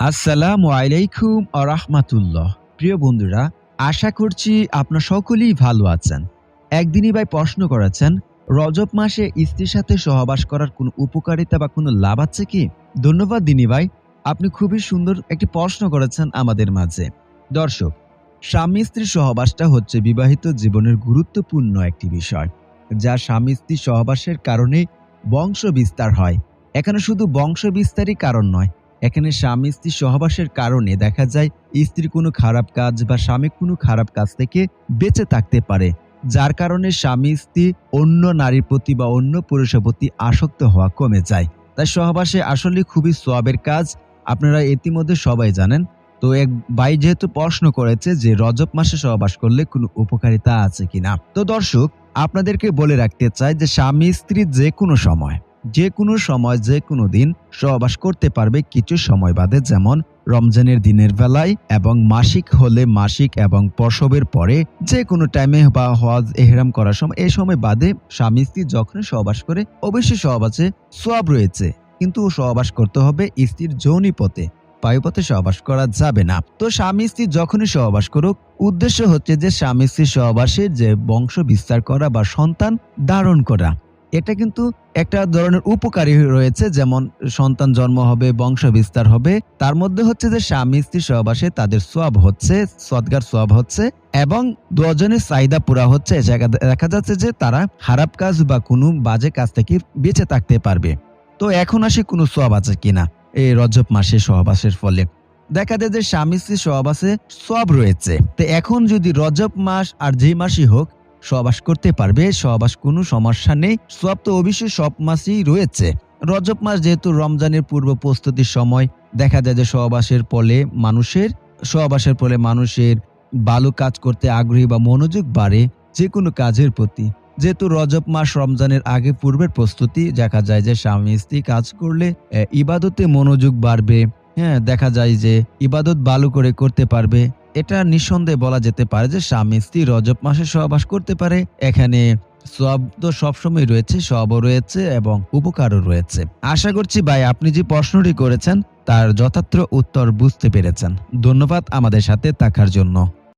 আসসালামু আলাইকুম আরহামাতুল্লাহ প্রিয় বন্ধুরা, আশা করছি আপনার সকলেই ভালো আছেন। একদিনই ভাই প্রশ্ন করেছেন, রজব মাসে স্ত্রীর সাথে সহবাস করার কোনো উপকারিতা বা কোনো লাভ আছে কি? ধন্যবাদ দিনী ভাই, আপনি খুবই সুন্দর একটি প্রশ্ন করেছেন আমাদের মাঝে। দর্শক, স্বামী স্ত্রীর সহবাসটা হচ্ছে বিবাহিত জীবনের গুরুত্বপূর্ণ একটি বিষয়, যা স্বামী স্ত্রী সহবাসের কারণে বংশ বিস্তার হয়। এখানে শুধু বংশ বিস্তারই কারণ নয় এখানে স্বামী স্ত্রী সহবাসের কারণে দেখা যায় স্ত্রী কোনো খারাপ কাজ বা স্বামী কোনো খারাপ কাজ থেকে বেঁচে থাকতে পারে, যার কারণে স্বামী স্ত্রী অন্য নারীর প্রতি বা অন্য পুরুষের প্রতি আসক্ত হওয়া কমে যায়। তাই সহবাসে আসলে খুবই সোয়াবের কাজ, আপনারা ইতিমধ্যে সবাই জানেন। তো এক ভাই যেহেতু প্রশ্ন করেছে যে রজব মাসে সহবাস করলে কোনো উপকারিতা আছে কিনা। তো দর্শক, আপনাদেরকে বলে রাখতে চাই যে স্বামী স্ত্রী যে কোনো সময় যে কোনো সময় যে কোনো দিন সহবাস করতে পারবে কিছু সময় বাদে, যেমন রমজানের দিনের বেলায় এবং মাসিক হলে মাসিক এবং প্রসবের পরে যে কোনো টাইমে বা হজ, এহরাম করার সময়, এই সময় বাদে স্বামী, স্ত্রী যখন সহবাস করে, অবশ্যই সহবাসে সব রয়েছে। কিন্তু সহবাস করতে হবে স্ত্রীর যৌনিপথে বায়ুপথে সহবাস করা যাবে না। তো স্বামী, স্ত্রী যখনই সহবাস করুক, উদ্দেশ্য হচ্ছে যে স্বামী স্ত্রী সহবাসের যে বংশ বিস্তার করা বা সন্তান ধারণ করা। এটা কিন্তু একটা ধরনের উপকারী রয়েছে, যেমন সন্তান জন্ম হবে বংশ বিস্তার হবে। তার মধ্যে হচ্ছে যে স্বামী স্ত্রী সহবাসে তাদের সোয়াব হচ্ছে সদগার সোয়াব হচ্ছে, এবং দুজনের চাহিদা পুরা হচ্ছে। দেখা যাচ্ছে যে তারা খারাপ কাজ বা কোনো বাজে কাজ থেকে বেঁচে থাকতে পারবে। তো এখন আসি কোনো সোয়াব আছে কিনা? এই রজব মাসে সহবাসের ফলে। দেখা যায় যে স্বামী স্ত্রী সহবাসে সব রয়েছে। তো এখন যদি রজব মাস আর যে মাসই হোক সহবাস করতে পারবে, সহবাস কোনো সমস্যা নেই। সব তো অবশ্যই সব মাসেই রয়েছে। রজব মাস যেহেতু রমজানের পূর্ব প্রস্তুতির সময়, দেখা যায় যে সহবাসের ফলে মানুষের, সহবাসের ফলে মানুষের ভালো কাজ করতে আগ্রহী বা মনোযোগ বাড়ে যে কোনো কাজের প্রতি। যেহেতু রজব মাস রমজানের আগে পূর্বের প্রস্তুতি, দেখা যায় যে স্বামী স্ত্রী কাজ করলে ইবাদতে মনোযোগ বাড়বে। হ্যাঁ দেখা যায় যে ইবাদত ভালো করে করতে পারবে। এটা নিঃসন্দেহে বলা যেতে পারে যে স্বামী স্ত্রী রজব মাসে সহবাস করতে পারে। এখানে তো সবসময় রয়েছে সবও রয়েছে এবং উপকারও রয়েছে। আশা করছি ভাই আপনি যে প্রশ্নটি করেছেন তার যথার্থ উত্তর বুঝতে পেরেছেন। ধন্যবাদ আমাদের সাথে থাকার জন্য।